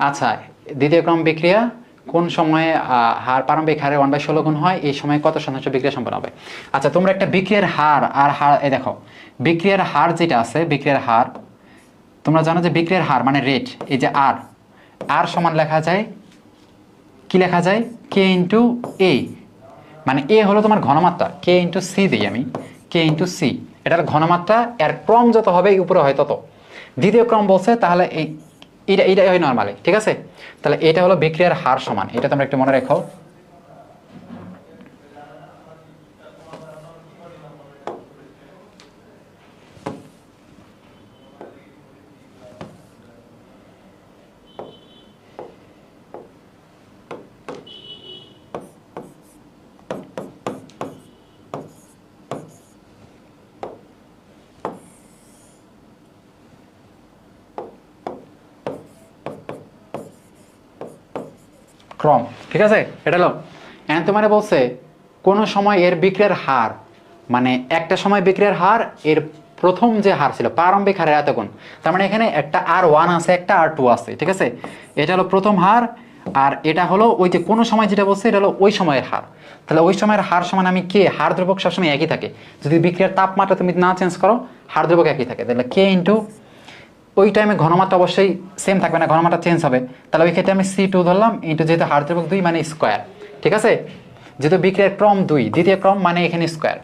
আচ্ছা দ্বিতীয় ক্রম বিক্রিয়া, কোন সময়ে হার, প্রারম্ভিক হারে ওয়ান বাই ষোলো গুণ হয়, এই সময় কত শতাংশ বিক্রিয়া সম্পন্ন হবে? আচ্ছা তোমরা একটা বিক্রিয়ার হার, আর হার, এই দেখো, বিক্রিয়ার হার যেটা আছে, বিক্রিয়ার হার, তোমরা জানো যে বিক্রিয়ার হার মানে রেট এই যে আর আর সমান লেখা যায়, কি লেখা যায়? কে ইন্টু এ মানে এ হলো তোমার ঘনমাত্রা কে ইন্টু সি দিই আমি কে ইন্টু সি এটার ঘনমাত্রা, এর ক্রম যত হবে উপরে হয় তত। দ্বিতীয় ক্রম বলছে, তাহলে এই এটা এটাই হয় নর্মালি ঠিক আছে? তাহলে এটা হলো বিক্রিয়ার হার সমান এটা তোমরা একটু মনে রেখো। ক্রম, ঠিক আছে? এটা হলো এখন তোমার বলছে, কোনো সময় এর বিক্রিয়ার হার মানে একটা সময় বিক্রিয়ার হার, এর প্রথম যে হার ছিল, প্রারম্ভিক হারের এত গুণ তার মানে এখানে একটা আর ওয়ান আছে, একটা আর টু আছে, ঠিক আছে? এটা হলো প্রথম হার, আর এটা হলো ওই যে কোনো সময় যেটা বলছে, এটা হলো ওই সময়ের হার। তাহলে ওই সময়ের হার সমান আমি কে? হার দ্রবক সবসময় একই থাকে। যদি বিক্রিয়ার তাপমাত্রা তুমি না চেঞ্জ করো, হার দ্রবক একই থাকে। তাহলে কে ইন্টু ওই টাইমে ঘনমাত্রা অবশ্যই সেম থাকবে না, ঘনমাত্রা চেঞ্জ হবে। তাহলে ওই ক্ষেত্রে আমি সি টু ধরলাম ইন্টু যেহেতু হার দ্রবক দুই মানে স্কোয়ার ঠিক আছে? যেহেতু বিক্রিয়ার ক্রম দুই, দ্বিতীয় ক্রম মানে এখানে স্কোয়ার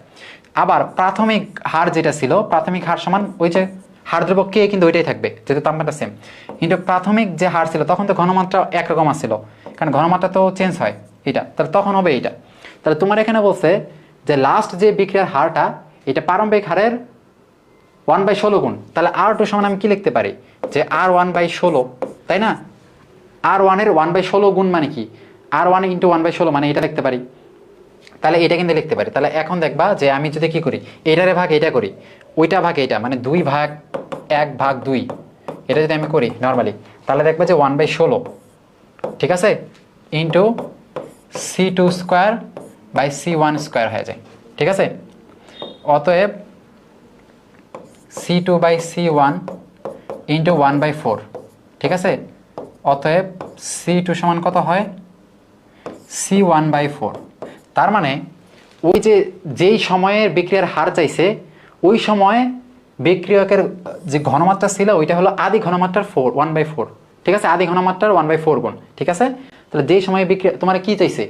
আবার প্রাথমিক হার যেটা ছিল, প্রাথমিক হার সমান ওই যে হার দ্রবক কে কিন্তু ওইটাই থাকবে, যেহেতু তাপমাত্রা সেম কিন্তু প্রাথমিক যে হার ছিল, তখন তো ঘনমাত্রা একরকম আসছিল কারণ ঘনমাত্রা তো চেঞ্জ হয় এটা। তাহলে তখন হবে এইটা তাহলে তোমার এখানে বলছে যে লাস্ট যে বিক্রিয়ার হারটা, এটা প্রারম্ভিক হারের ওয়ান বাই ষোলো গুণ। তাহলে আর টু সমান আমি কি লিখতে পারি? যে আর ওয়ান বাই ষোলো, তাই না? আর ওয়ানের ওয়ান বাই ষোলো গুণ মানে কি? আর ওয়ান ইন্টু ওয়ান বাই ষোলো মানে এটা লিখতে পারি। তাহলে এটা কিন্তু লিখতে পারি। তাহলে এখন দেখবা যে আমি যদি কি করি? এটারে ভাগ এটা করি। ওইটা ভাগ এটা মানে দুই ভাগ এক ভাগ দুই। এটা যদি আমি করি নর্মালি তাহলে দেখবা যে ওয়ান বাই ষোলো, ঠিক আছে? Into C two square by C one square হয়ে যায়, ঠিক আছে? অতএব C two by C one into one by four ঠিক আছে? অতএব সি টু সমান কত হয়? সি ওয়ান বাই ফোর তার মানে ওই যে, যেই সময়ের বিক্রিয়ার হার চাইছে, ওই সময় বিক্রিয়কের যে ঘনমাত্রা ছিল, ওইটা হলো আদি ঘনমাত্রার ফোর ওয়ান বাই ফোর ঠিক আছে? আদি ঘনমাত্রার ওয়ান বাই ফোর গুণ, ঠিক আছে? তাহলে যেই সময়ে বিক্রিয়া, তোমার কি চাইছে?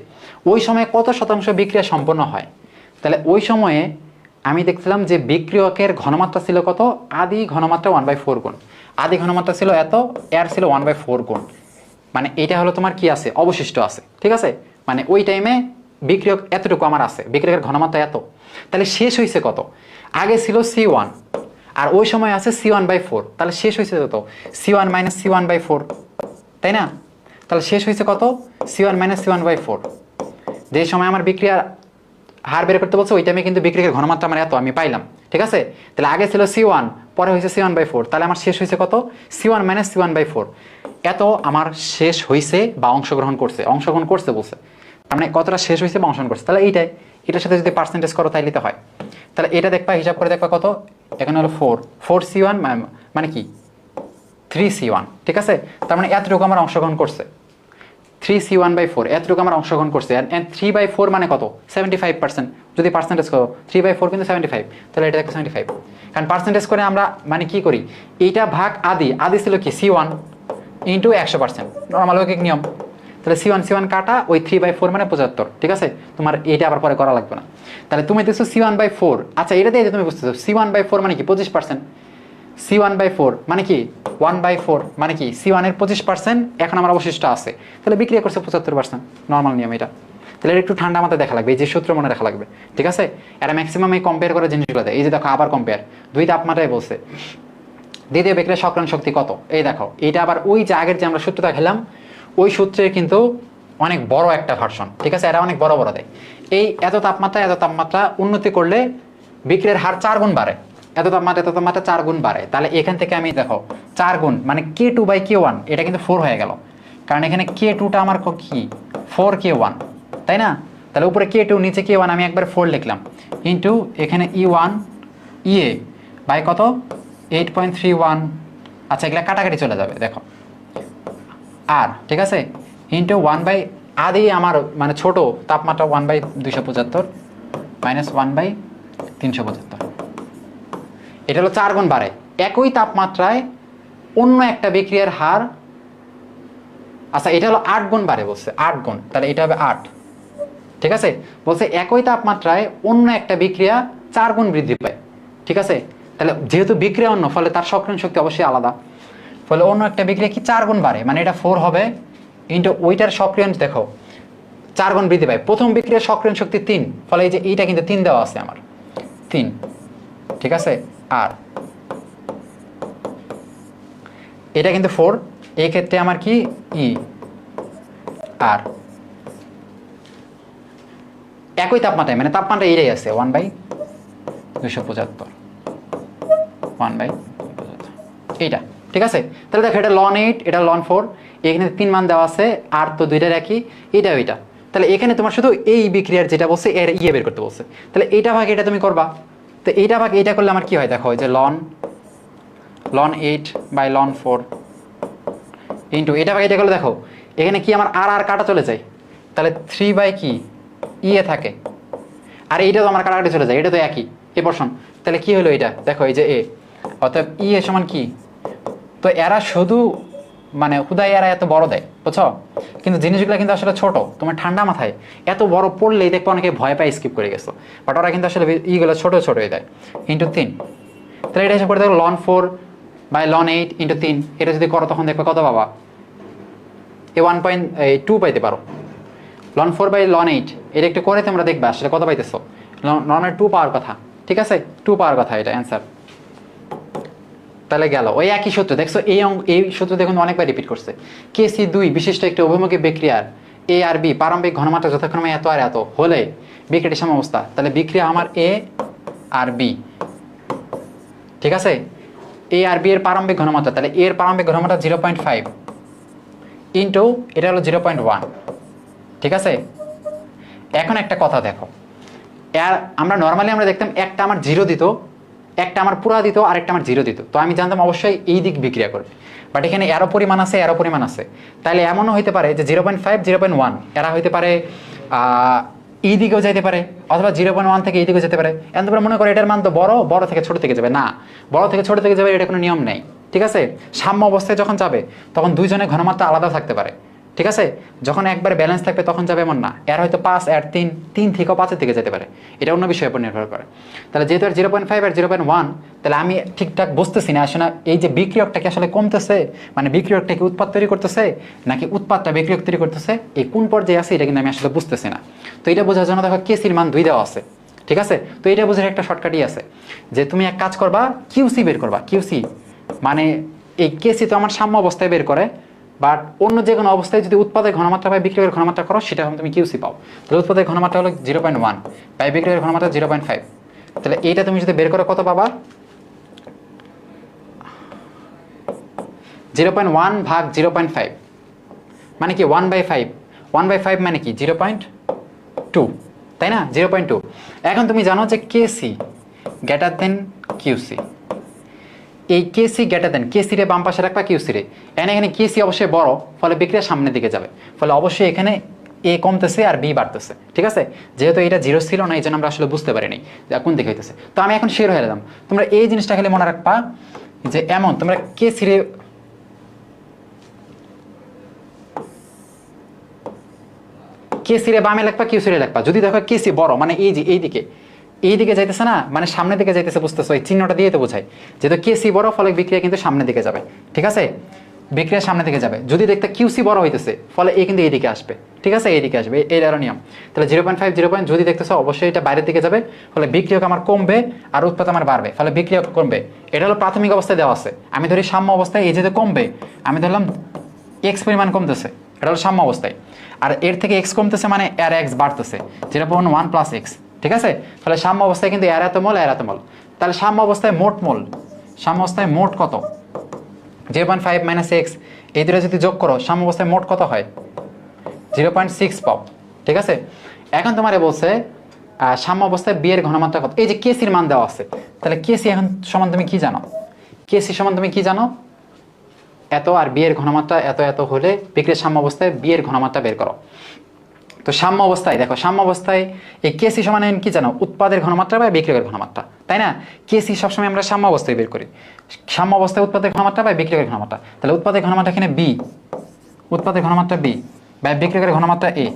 ওই সময়ে কত শতাংশ বিক্রিয়া সম্পন্ন হয়? তাহলে ওই সময়ে আমি দেখছিলাম যে বিক্রিয়কের ঘনমাত্রা ছিল কত? আদি ঘনমাত্রা ওয়ান বাই ফোর গুণ। আদি ঘনমাত্রা ছিল এত, এর ছিল ওয়ান বাই ফোর গুণ। মানে এটা হলো তোমার কি আছে? অবশিষ্ট আছে। ঠিক আছে? মানে ওই টাইমে বিক্রিয়ক এতটুকু আমার আছে। বিক্রিয়কের ঘনমাত্রা এত। তাহলে শেষ হয়েছে কত? আগে ছিল সি ওয়ান আর ওই সময় আছে সি ওয়ান বাই ফোর তাহলে শেষ হয়েছে কত? C one minus C one by four তাই না? তাহলে শেষ হয়েছে কত? C one minus C one by four যে সময় আমার বিক্রিয়ার হার বের করতে বলছে, ওই টাইমে কিন্তু বিক্রিয়ার ঘনমাত্রা আমার এত আমি পাইলাম। ঠিক আছে? তাহলে আগে ছিল সি ওয়ান পরে হয়েছে সি ওয়ান বাই ফোর তাহলে আমার শেষ হয়েছে কত? C one minus C one by four এত আমার শেষ হয়েছে বা অংশগ্রহণ করছে। অংশগ্রহণ করছে বলছে। তার মানে কতটা শেষ হয়েছে বা অংশগ্রহণ করছে? তাহলে এইটাই। এটার সাথে যদি পার্সেন্টেজ করো তাইলে তো হয়। তাহলে এটা দেখবা হিসাব করে দেখবা কত? এখানে হলো ফোর ফোর সি ওয়ান মানে কি? থ্রি সি ওয়ান ঠিক আছে? তার মানে এতটুকু আমার অংশগ্রহণ করছে। Three C one by four এতটুকু আমার অংশগ্রহণ করছে। অ্যান্ড থ্রি বাই ফোর মানে কত? সেভেন্টি ফাইভ পার্সেন্ট যদি পার্সেন্টেজ করো থ্রি বাই ফোর কিন্তু সেভেন্টি ফাইভ তাহলে এটা দেখো সেভেন্টি ফাইভ কারণ পার্সেন্টেজ করে আমরা মানে কি করি? এইটা ভাগ আদি আদি ছিল কি? সি ওয়ান ইন্টু একশো পার্সেন্ট নর্মাল ঐকিক নিয়ম। তাহলে সি ওয়ান সি ওয়ান কাটা, ওই থ্রি বাই ফোর মানে পঁচাত্তর, ঠিক আছে? তোমার এটা আবার পরে করা লাগবে না। তাহলে তুমি দেখছ সি ওয়ান বাই ফোর আচ্ছা এটা দিয়ে তুমি বুঝতেছো সি ওয়ান বাই ফোর মানে কি? পঁচিশ percent C one by four মানে কি? ওয়ান বাই ফোর মানে কি? সি ওয়ানের পঁচিশ পার্সেন্ট এখন আমার অবশিষ্ট আছে। তাহলে বিক্রিয়া করছে পঁচাত্তর পার্সেন্ট নর্মাল নিয়ম এটা। তাহলে একটু ঠান্ডা মাথায় দেখা লাগবে, এই যে সূত্র মনে রাখা লাগবে, ঠিক আছে? এরা ম্যাক্সিমাম এই কম্পেয়ার করে জিনিসগুলো দেয়। এই যে দেখো, আবার কম্পেয়ার দুই তাপমাত্রায় বলছে। দ্বিতীয় বিক্রিয়া সক্রাণ শক্তি কত? এই দেখো, এটা আবার ওই যে আগের যে আমরা সূত্রটা খেলাম, ওই সূত্রের কিন্তু অনেক বড় একটা ভার্সন ঠিক আছে? এরা অনেক বড় বড় দেয়। এই এত তাপমাত্রা এত তাপমাত্রা উন্নতি করলে বিক্রিয়ার হার চার গুণ বাড়ে। এত তাপমাত্রা এত তাপমাত্রা চার গুণ বাড়ে। তাহলে এখান থেকে আমি দেখো, চার গুণ মানে K two by K one এটা কিন্তু ফোর হয়ে গেল। কারণ এখানে কে টুটা আমার ক- ফোর কে ওয়ান তাই না? তাহলে উপরে কে টু নিচে কে ওয়ান আমি একবার ফোর লিখলাম। ইন্টু এখানে ই ওয়ান ইএ বাই কত? এইট পয়েন্ট থ্রি ওয়ান আচ্ছা এগুলা কাটাকাটি চলে যাবে, দেখো। আর, ঠিক আছে? ইন্টু ওয়ান বাই আদি আমার মানে ছোট, তাপমাত্রা ওয়ান বাই দুইশো পঁচাত্তর মাইনাস ওয়ান বাই তিনশো পঁচাত্তর। এটা হলো চার গুণ বাড়ে। একই তাপমাত্রায় অন্য একটা বিক্রিয়ার হার আচ্ছা এটা হলো আট গুণ বাড়ে বলছে, আট গুণ, তাহলে এটা হবে আট। ঠিক আছে? বলছে একই তাপমাত্রায় অন্য একটা বিক্রিয়া চার গুণ বৃদ্ধি পায়। ঠিক আছে? তাহলে যেহেতু বিক্রিয়া অন্য, ফলে তার সক্রিয় শক্তি অবশ্যই আলাদা। ফলে অন্য একটা বিক্রিয়া কি চার গুণ বাড়ে? মানে এটা ফোর হবে ইন্টু ওইটার সক্রিয়ণ, দেখো, চার গুণ বৃদ্ধি পায়। প্রথম বিক্রিয়ার সক্রিয় শক্তি তিন, ফলে এই যে এইটা কিন্তু তিন দেওয়া আছে আমার। তিন। ঠিক আছে? আর। এটা কিন্তু ফোর ক্ষেত্রে আমার কি? ই আর। একই তাপমাত্রায় মানে তাপমাত্রা এটাই আছে ওয়ান বাই দুশো পঁচাত্তর। ওয়ান বাই এইটা, ঠিক আছে? তাহলে দেখো, এটা লন এইট এটা লন ফোর এখানে তিন মান দেওয়া আছে, আর তো দুইটার একই এটা ওইটা তাহলে এখানে তোমার শুধু এই বিক্রিয়ার যেটা বলছে, এর ইয়ে বের করতে বলছে। তাহলে এইটা ভাগে এটা তুমি করবা। তো এইটা ভাগ এইটা করলে আমার কি হয় দেখো যে ln ln eight by ln four into এটা ভাগ এটা করলে দেখো, এখানে কি আমার আর আর কাটা চলে যায়? তাহলে থ্রি বাই কি? ইয়ে থাকে। আর এইটা তো আমার কাটাকাটি চলে যায়, এটা তো একই, এ বর্ষণ তাহলে কি হলো এটা দেখো এই যে এ অর্থাৎ ই এ সমান কি? তো এরা শুধু মানে হুদাই এত বড় দেয়, বুঝছ? কিন্তু জিনিসগুলো কিন্তু আসলে ছোট, তোমার ঠান্ডা মাথায়। এত বড় পড়লেই দেখব অনেকে ভয় পায় স্কিপ করে গেছো। বাট ওরা কিন্তু আসলে ইগুলো ছোট ছোটই দেয় ইন্টু তিন তাহলে এটা হিসাব করে দেখো ln four by ln eight into তিন এটা যদি করো তখন দেখবে কত পাবা? এ ওয়ান পয়েন্ট এই টু পাইতে পারো। Ln four by ln eight এটা একটু করে তোমরা দেখবে আসলে কত পাইতেছো। লনের টু পাওয়ার কথা, ঠিক আছে? টু পাওয়ার কথা এটা অ্যান্সার তাহলে গেল। ওই একই সূত্র দেখছ, এই এই সূত্র দেখুন অনেকবার রিপিট করছে। কে সি দুই, বিশিষ্ট একটি অভিমুখী বিক্রিয়ার। এ আর বি, প্রারম্ভিক ঘনমাত্রা যথাক্রমে এত আর এত। হলে, বিক্রিয়াটির সমাবস্থা তাহলে বিক্রিয়া আমার এ আর বি। ঠিক আছে? এ আর বি এর প্রারম্ভিক ঘনমাত্রা। তাহলে এর প্রারম্ভিক ঘনমাত্রা জিরো পয়েন্ট ফাইভ ইন্টু এটা হলো জিরো পয়েন্ট ওয়ান ঠিক আছে? এখন একটা কথা দেখো। আমরা নর্মালি আমরা দেখতাম একটা আমার জিরো দিত। একটা আমার পুরা দিত আর একটা আমার জিরো দিত। তো আমি জানতাম অবশ্যই এই দিক বিক্রিয়া করবে। বাট এখানে এরও পরিমাণ আছে, এরও পরিমাণ আছে। তাহলে এমনও হইতে পারে যে zero point five, zero point one, এরা হইতে পারে এই দিকেও যাইতে পারে, অথবা জিরো পয়েন্ট ওয়ান থেকে এই দিকেও যেতে পারে। এমন তোমরা মনে করো এটার মান তো বড় বড় থেকে ছোট থেকে যাবে। না, বড় থেকে ছোট থেকে যাবে, এটা কোনো নিয়ম নেই। ঠিক আছে? সাম্য অবস্থায় যখন যাবে, তখন দুইজনের ঘনমাত্রা আলাদা থাকতে পারে। ঠিক আছে? যখন একবার ব্যালেন্স থাকবে, তখন যাবে এমন না। এর হয়তো পাঁচ এর তিন তিন থেকেও পাঁচের দিকে যেতে পারে। এটা অন্য বিষয়ের উপর নির্ভর করে। তাহলে যেহেতু আর জিরো পয়েন্ট ফাইভ আর জিরো পয়েন্ট ওয়ান তাহলে আমি ঠিকঠাক বুঝতেছি না, আসলে এই যে বিক্রিয়কটা কি আসলে কমতেছে? মানে বিক্রিয়কটা কি উৎপাদ তৈরি করতেছে? নাকি উৎপাদটা বিক্রিয়ক তৈরি করতেছে? এই কোন পর্যায়ে আছে এটা কিন্তু আমি আসলে বুঝতেছি না। তো এটা বোঝার জন্য দেখো কেসির মান দুই দেওয়া আছে। ঠিক আছে? তো এটা বোঝার একটা শর্টকাটই আছে। যে তুমি এক কাজ করবা কিউসি বের করবা। কিউসি মানে এই কেসি তো আমার সাম্য অবস্থায় বের করে। বাট অন্য যে কোনো অবস্থায় যদি উৎপাদের ঘনমাত্রা পাই বিক্রয়ের ঘনমাত্রা করো, সেটা তুমি কিউসি পাও। তাহলে উৎপাদের ঘনমাত্রা হলো জিরো পয়েন্ট ওয়ান পাই বিক্রয়ের ঘনমাত্রা জিরো পয়েন্ট ফাইভ তাহলে এইটা তুমি যদি বের করো কত পাবা? জিরো পয়েন্ট ওয়ান ভাগ জিরো পয়েন্ট ফাইভ মানে কি one by five one by five মানে কি? জিরো পয়েন্ট টু তাই না? জিরো পয়েন্ট টু এখন তুমি জানো যে কেসি গ্রেটার দেন কিউসি এই কেসি গ্রেটার দেন। কেসি রে বাম পাশে রাখবা কিউসি রে। এখানে এখানে কেসি অবশ্যই বড়, ফলে বিক্রিয়া সামনের দিকে যাবে। ফলে অবশ্যই এখানে এ কমতেছে আর বি বাড়তেছে। ঠিক আছে? যেহেতু এটা জিরো ছিল না এই জন্য আমরা আসলে বুঝতে পারিনি যে কোন দিকে হইতেছে। তো আমি এখন শেয়ার হয়ে গেলাম। তোমরা এই জিনিসটা খালি মনে রাখবা যে এমন, তোমরা কেসি রে কেসি রে বামে লাগবা কিউসি রে লাগবা যদি দেখো কেসি বড় মানে এই যে, এই দিকে। এই দিকে যাইতেছে না মানে সামনের দিকে যাইতেছে, বুঝতেছো? এই চিহ্নটা দিয়ে তো বোঝায় যেহেতু কেসি বড় ফলে বিক্রিয়া কিন্তু সামনের দিকে যাবে। ঠিক আছে? বিক্রিয়া সামনের দিকে যাবে। যদি দেখতে কিউসি বড় হইতেছে, ফলে এই কিন্তু এইদিকে আসবে। ঠিক আছে? এইদিকে আসবে। এই আরও নিয়ম। তাহলে zero point five zero point যদি দেখতেছো, অবশ্যই এটা বাইরের দিকে যাবে। ফলে বিক্রিয়ক আমার কমবে আর উৎপাদ আমার বাড়বে। ফলে বিক্রিয়ক কমবে। এটা হলো প্রাথমিক অবস্থায় দেওয়া আছে। আমি ধরি সাম্য অবস্থায় এই যেতে কমবে, আমি ধরলাম এক্স পরিমাণ কমতেছে। এটা হলো সাম্য অবস্থায়। আর এর থেকে এক্স কমতেছে মানে এর এক্স বাড়তেছে। যেটা পয়েন্ট ওয়ান প্লাস এক্স ঠিক আছে? তাহলে সাম্য অবস্থায় কিন্তু এর এত মল, এর এত মল। তাহলে সাম্য অবস্থায় মোট মল। সাম্য অবস্থায় মোট কত? Zero point five minus x এই দুটো যদি যোগ করো, সাম্য অবস্থায় মোট কত হয়? জিরো পয়েন্ট সিক্স পাও। ঠিক আছে? এখন তোমারে বলছে সাম্য অবস্থায় বিয়ের ঘনমাত্রা কত? এই যে কেসির মান দেওয়া আছে, তাহলে কেসি এখন সমান তুমি কি জানো? কেসি সমান তুমি কি জানো? এত আর বিয়ের ঘনমাত্রা এত এত হলে বিক্রির সাম্য অবস্থায় বিয়ের ঘনমাত্রা বের করো। তো সাম্য অবস্থায়, দেখো, সাম্য অবস্থায় এই কেসি সমান কি জানো? উৎপাদের ঘনমাত্রা বা বিক্রিয়কের ঘনমাত্রা, তাই না? কেসি সবসময় আমরা সাম্য অবস্থায় বের করি। সাম্য অবস্থায় উৎপাদের ঘনমাত্রা বা বিক্রিয়কের ঘনমাত্রা, তাহলে উৎপাদের ঘনমাত্রা এখানে বি উৎপাদের ঘনমাত্রা বি বা বিক্রিয়কের ঘনমাত্রা এ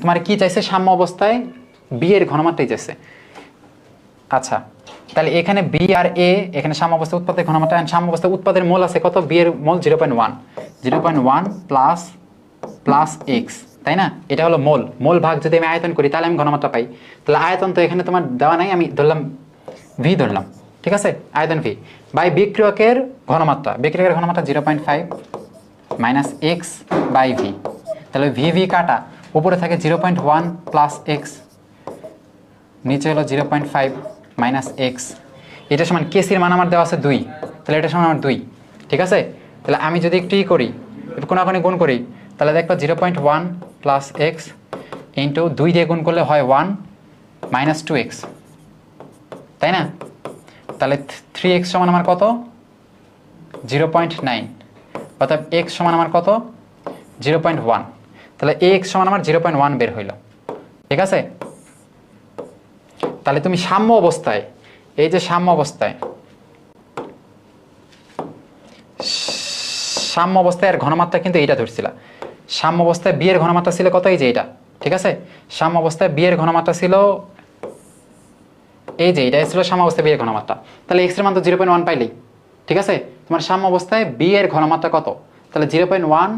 তোমার কি চাইছে? সাম্য অবস্থায় বি এর ঘনমাত্রাই চাইছে। আচ্ছা তাহলে এখানে বি আর এ এখানে সাম্য অবস্থা উৎপাদের ঘনমাত্রা সাম্য অবস্থা উৎপাদের মোল আছে কত? বি এর mole zero point one zero point one plus plus x তাই না? এটা হলো মোল। মোল ভাগ যদি আমি আয়তন করি, তাহলে আমি ঘনমাত্রা পাই। তাহলে আয়তন তো এখানে তোমার দেওয়া নাই, আমি ধরলাম ভি ধরলাম। ঠিক আছে? আয়তন ভি বাই বিক্রিয়কের ঘনমাত্রা। বিক্রিয়কের ঘনমাত্রা zero point five minus x by V তাহলে ভি ভি কাটা। উপরে থাকে zero point one plus x নিচে হলো zero point five minus x এটা সমান কেসির মান আমার দেওয়া আছে দুই। তাহলে এটা সমান আমার দুই। ঠিক আছে? তাহলে আমি যদি একটু ই করি কোনো কোনাখানি গুণ করি তাহলে দেখবা zero point one plus x into দুই দিয়ে গুণ করলে হয় ওয়ান মাইনাস টু এক্স তাই না? তাহলে থ্রি এক্স সমান আমার কত? জিরো পয়েন্ট নাইন অর্থাৎ এক্স সমান আমার কত? জিরো পয়েন্ট ওয়ান তাহলে এ এক্স সমান আমার জিরো পয়েন্ট ওয়ান বের হইল, ঠিক আছে? তাহলে তুমি সাম্য অবস্থায়, এই যে সাম্য অবস্থায় সাম্য অবস্থায় আর ঘনমাত্রা কিন্তু এইটা ধরছিল। সাম্য অবস্থায় বিয়ের ঘনমাত্রা ছিল কত এই যে এটা? ঠিক আছে? সাম্য অবস্থায় বিয়ের ঘনমাত্রা ছিল এই যে এটা ছিল সাম্য অবস্থায় বিয়ের ঘনমাত্রা। তাহলে এক্সের মান তো জিরো পয়েন্ট ওয়ান পাইলেই। ঠিক আছে? তোমার সাম্য অবস্থায় বি এর ঘনমাত্রা কত? তাহলে zero point one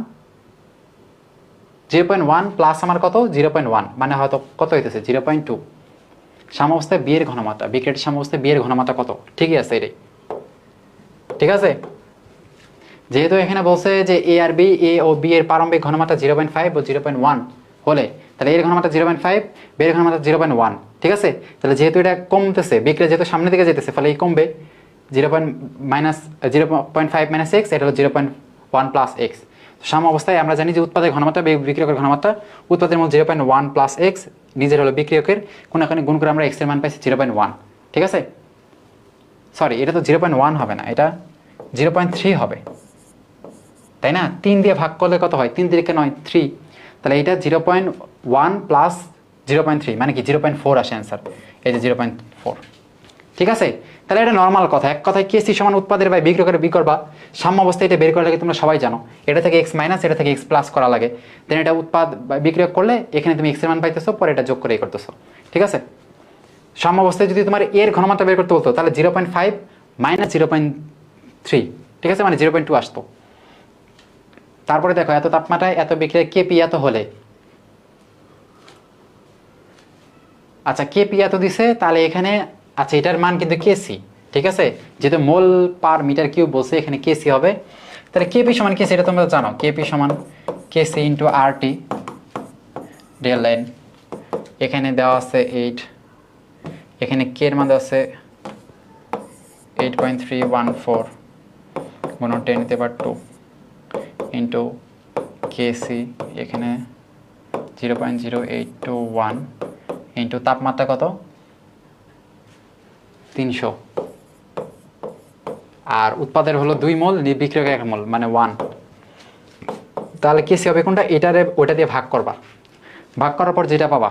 zero point one plus আমার কত? জিরো পয়েন্ট ওয়ান মানে হয়তো কত হইতেছে? জিরো পয়েন্ট টু সাম্যাবস্থায় বিয়ের ঘনমাত্রা বিক্রিয়াটির সাম্যাবস্থায় বিয়ের ঘনমাত্রা কত? ঠিকই আছে এটাই। ঠিক আছে? যেহেতু এখানে বলছে যে এ আর বি এ ও বি এর প্রারম্ভিক ঘনমাত্রা জিরো পয়েন্ট ফাইভ ও জিরো পয়েন্ট ওয়ান হলে তাহলে এর ঘনমাত্রা জিরো পয়েন্ট ফাইভ বিয়ের ঘনমাত্রা জিরো পয়েন্ট ওয়ান ঠিক আছে তাহলে যেহেতু এটা কমতেছে বিক্রিয়া যেহেতু সামনের দিকে যেতেছে ফলে এই কমবে zero point minus zero point five minus x এটা হলো zero point one plus x সাম অবস্থায় আমরা জানি যে উৎপাদের ঘনমাত্রা বিক্রিয়কের ঘনমাত্রা উৎপাদের মধ্যে zero point one plus x নিজের হলো বিক্রিয়কের কোনখানে গুণ করে আমরা এক্সের মান পাইছি জিরো পয়েন্ট ওয়ান ঠিক আছে সরি এটা তো জিরো পয়েন্ট ওয়ান হবে না এটা জিরো পয়েন্ট থ্রি হবে তাই না? তিন দিয়ে ভাগ করলে কত হয়? তিন দিকে নয় থ্রি তাহলে এটা zero point one plus zero point three মানে কি? জিরো পয়েন্ট ফোর আসে অ্যান্সার এই যে জিরো পয়েন্ট ফোর ঠিক আছে? তাহলে এটা নর্মাল কথা। এক কথায় কেসি সমান উৎপাদের বা বিক্রয় বি করবা। সাম্য অবস্থায় এটা বের করা লাগে তোমরা সবাই জানো। এটা থেকে এক্স মাইনাস এটা থেকে এক্স প্লাস করা লাগে। দেন এটা উৎপাদ বিক্রয় করলে এখানে তুমি এক্সের মান পাইতেছো, পরে এটা যোগ করে এই করতেছো। ঠিক আছে? সাম্য অবস্থায় যদি তোমার এর ঘনমাত্রা বের করতে বলতো, তাহলে zero point five minus zero point three ঠিক আছে? মানে জিরো পয়েন্ট টু আসতো। তারপরে দেখো, এত তাপমাত্রায় এত বিক্রিয়া কেপি এত হলে। আচ্ছা কেপি এত দিছে, তাহলে এখানে আচ্ছা এটার মান কিন্তু কেসি, ঠিক আছে? যেহেতু মোল পার মিটার কিউব বলছে, এখানে কেসি হবে। তাহলে কেপি সমান কেসি, এটা তোমরা জানো। কেপি সমান KC into R T real line এখানে দেওয়া আছে এইট। এখানে কে এর মান দেওয়া আছে? Eight point three one four. গুণ ten per two. Into KC এখানে zero point zero eight two one into তাপমাত্রা কত? তিনশো। আর উৎপাদের হলো দুই মোল বিক্রিয়ক এক মোল মানে ওয়ান তাহলে কেসি হবে কোনটা? এটারে ওটা দিয়ে ভাগ করবা। ভাগ করার পর যেটা পাবা,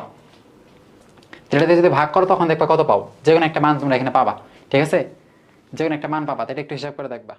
যেটা দিয়ে যদি ভাগ করো তখন দেখবা কত পাও? যে একটা মান তোমরা এখানে পাবা, ঠিক আছে? যে একটা মান পাবা এটা একটু হিসাব করে দেখবা।